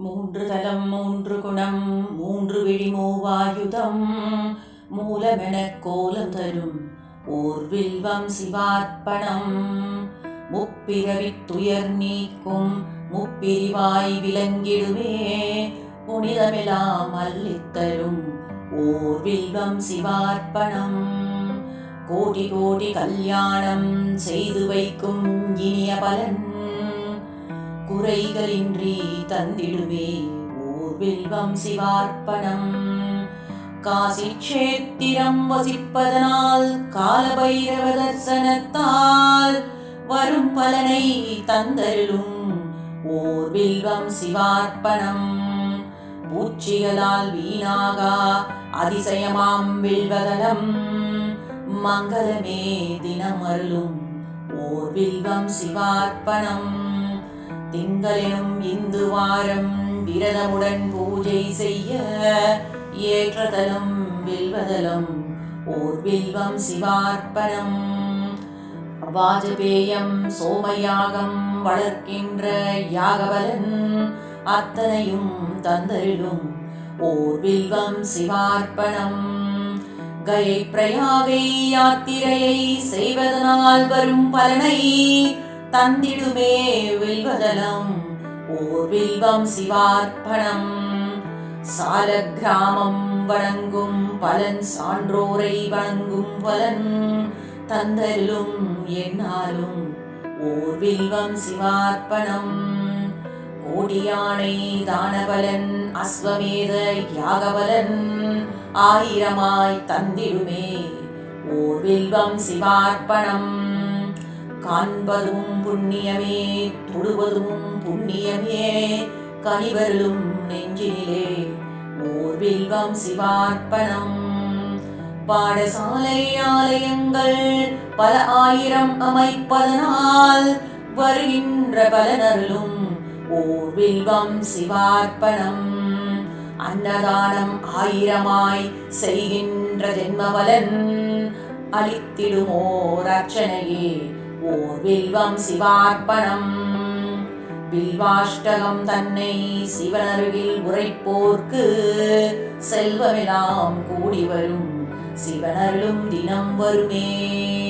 மூன்று தலம் மூன்று குணம் மூன்று விழி மூவாயுதம் மூலமெனக் கோலம் தரும் ஓர் வில்வம் சிவார்ப்பணம். முப்பிறவித் துயர் நீக்கும் முப்பிரிவாய் விளங்கிடுமே. புனிதமெலாம் அள்ளித்தரும் ஓர் வில்வம் சிவார்ப்பணம். கோடி கோடி கல்யாணம் செய்து வைக்கும் இனிய பலன். குறைகளின்றி தந்திடுவே ஓர் வில்வம் சிவார்ப்பணம். காசி கஷேத்திரம் வசிப்பதனால் காலபைரவ தர்சனத்தால் வரும் பலனை தந்தருளும் ஓர் வில்வம் சிவார்ப்பணம். பூச்சிகளால் வீணாகா அதிசயமாம் வில்வதனம். மங்களமே தினம் அருளும் ஓர் வில்வம் சிவார்ப்பணம். திங்களிலும் இந்து வாரம் விரதமுடன் பூஜை செய்ய ஏற்றதலும் வில்வதலம் ஓர் வில்வம் சிவார்ப்பணம். வாஜபேயம் சோமயாகம் வளர்க்கின்ற யாகவலன் அத்தனையும் தந்தரிடும் ஓர் வில்வம் சிவார்ப்பணம். கயை பிரயாகை யாத்திரையை செய்வதனால் வரும் பலனை தந்திடுமே வில்வதலம் ஓர் வில்வம் சிவார்ப்பணம். சால கிராமம் வணங்கும் பலன் சான்றோரை வணங்கும் பலன் தந்தருளும் என்னாலும். ஓர் வில்வம் சிவார்ப்பணம். கோடியானை தானபலன் அஸ்வமேத யாகபலன் ஆயிரமாய் தந்திடுமே. ஓர் வில்வம் சிவார்ப்பணம். காண்பதும் புண்ணியமே தொடுவதும் புண்ணியமே. கனிவருளும் நெஞ்சினிலே ஓர் வில்வம் சிவார்ப்பணம். பாடசாலை ஆலயங்கள் பல ஆயிரம் அமைப்பதனால் வருகின்ற பலனருளும் ஓர் வில்வம் சிவார்ப்பணம். அன்னதானம் ஆயிரமாய் செய்கின்ற ஜென்மபலன் அளித்திடுமோர் அர்ச்சனையே. ஓர் வில்வம் சிவார்ப்பணம். பில்வாஷ்டகம் தன்னை சிவனருகில் உரைப்போர்க்கு செல்வமெல்லாம் கூடி வரும். சிவனருளும் தினம் வருமே.